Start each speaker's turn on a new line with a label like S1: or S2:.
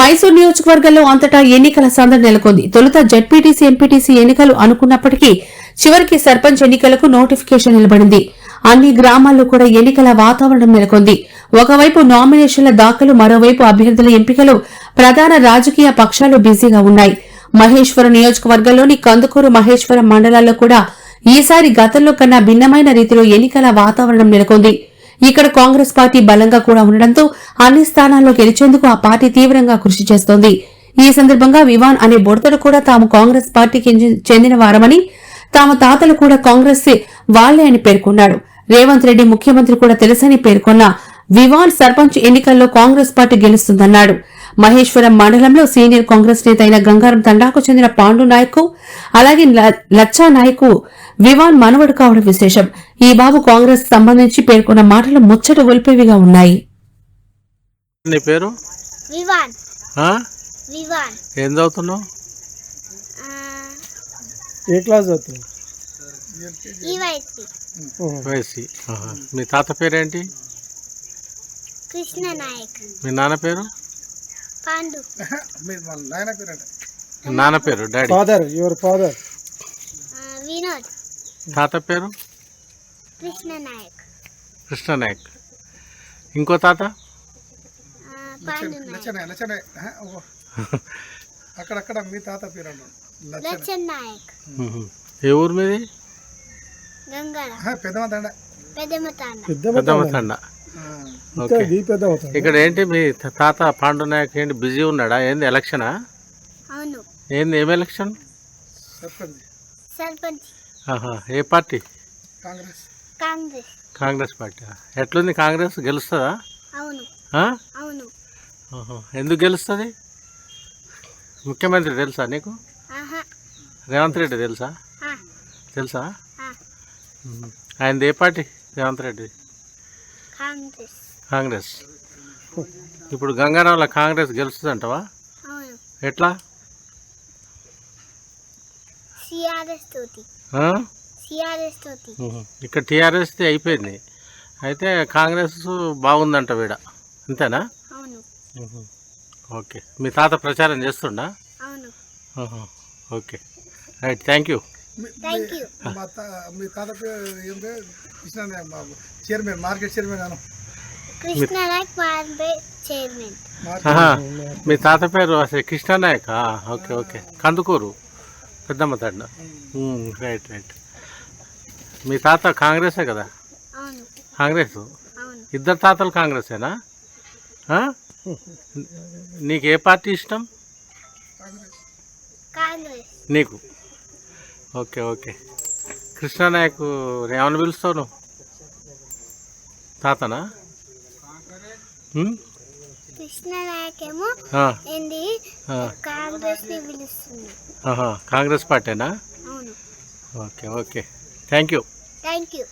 S1: మైసూర్ నియోజకవర్గంలో అంతటా ఎన్నికల సందడి నెలకొంది. తొలుత జడ్పీటీసీ ఎంపీటీసీ ఎన్నికలు అనుకున్నప్పటికీ చివరికి సర్పంచ్ ఎన్నికలకు నోటిఫికేషన్ నిలబడింది. అన్ని గ్రామాల్లో కూడా ఎన్నికల వాతావరణం నెలకొంది. ఒకవైపు నామినేషన్ల దాఖలు మరోవైపు అభ్యర్థుల ఎంపికలు ప్రధాన రాజకీయ పక్షాలు బిజీగా ఉన్నాయి. మహేశ్వరం నియోజకవర్గంలోని కందుకూరు మహేశ్వరం మండలాల్లో కూడా ఈసారి గతంలో కన్నా భిన్నమైన రీతిలో ఎన్నికల వాతావరణం నెలకొంది. ఇక్కడ కాంగ్రెస్ పార్టీ బలంగా కూడా ఉండడంతో అన్ని స్థానాల్లో గెలిచేందుకు ఆ పార్టీ తీవ్రంగా కృషి చేస్తోంది. ఈ సందర్భంగా వివాన్ అనే బుడతడు కూడా తాము కాంగ్రెస్ పార్టీకి చెందిన వారమని తమ తాతలు కూడా కాంగ్రెస్ వాళ్ళే అని పేర్కొన్నాడు. రేవంత్ రెడ్డి ముఖ్యమంత్రి కూడా తెలుసని పేర్కొన్న వివాన్ సర్పంచ్ ఎన్నికల్లో కాంగ్రెస్ పార్టీ గెలుస్తుందన్నాడు. మహేశ్వరం మండలంలో సీనియర్ కాంగ్రెస్ నేత అయిన గంగారం తండాకు చెందిన పాండు నాయక్ అలాగే లచ్చా నాయక్ వివాన్ మనవడు కావడం విశేషం. ఈ బాబు కాంగ్రెస్ సంబంధించి పేర్కొన్న మాటలు ముచ్చట గొలిపేవిగా ఉన్నాయి.
S2: పేరు?
S3: వివాన్? వివాన్.
S2: ఏం చదువుతున్నావు?
S4: ఏ క్లాస్.
S2: మీ తాత పేరేంటి?
S3: కృష్ణ నాయక్
S2: మీ నాన్న పేరు?
S3: పాండు.
S2: మీ నాన్న పేరు daddy.
S4: Father your father.
S3: Vinod.
S2: తాత పేరు?
S3: కృష్ణ నాయక్.
S2: కృష్ణ నాయక్. ఇంకో తాత?
S3: ఆ, పాండు నాయక్.
S4: అక్కడక్కడ మీ తాత పేరు
S3: లచ్చన్. నాయక్.
S2: ఏ ఊరు మీది?
S3: గంగర
S4: పెద్దమ్మ తండ.
S3: పెద్దమ్మ తాండ.
S2: పెద్దమ్మ తండ. ఇక్కడ ఏంటి మీ త- తాత పాండు నాయక్ ఏంటి బిజీ ఉన్నాడా? ఏంది ఎలక్షనా?
S3: అవును.
S2: ఏంది ఏం ఎలక్షన్? ఏ పార్టీ?
S4: కాంగ్రెస్.
S3: కాంగ్రెస్.
S2: కాంగ్రెస్ పార్టీ. ఎట్లుంది కాంగ్రెస్? గెలుస్తుందా?
S3: అవును.
S2: ఆ?
S3: అవును.
S2: ఆహా. ఎందుకు గెలుస్తుంది? ముఖ్యమంత్రి తెలుసా నీకు? రేవంత్ రెడ్డి తెలుసా?
S3: ఆ,
S2: తెలుసా. ఆయనది ఏ పార్టీ? రేవంత్ రెడ్డి.
S3: కాంగ్రెస్.
S2: ఇప్పుడు గంగారావులో కాంగ్రెస్ గెలుస్తుందంటవా?
S3: అవును.
S2: ఎట్లా. ఇక్కడ టీఆర్ఎస్ది అయిపోయింది. అయితే కాంగ్రెస్ బాగుందంట వీడ. అంతేనా. ఓకే. మీ తాత ప్రచారం చేస్తుండా. ఓకే. రైట్. Thank you.
S4: మా కృష్ణ చైర్మన్ మార్కెట్ చైర్మన్ అను.
S3: కృష్ణ నాయక్ మార్బే చైర్మన్.
S2: ఆహా. మీ తాత పేరు అసలు కృష్ణానాయక్ ఆ, ఓకే ఓకే. కందుకూరు. పెద్దమ్మ తండ. రైట్ రైట్ మీ తాత కాంగ్రెసే కదా?
S3: అవును.
S2: కాంగ్రెస్?
S3: అవును.
S2: ఇద్దరు తాతలు కాంగ్రెసేనా? నీకు ఏ పార్టీ ఇష్టం?
S3: కాంగ్రెస్.
S2: నీకు? Okay okay. కృష్ణానాయక్ ఏమని పిలుస్తావు నువ్వు? తాతనా?
S3: ఏంది. Congress
S2: పార్టీనా? Okay okay. Thank you.
S3: Thank you.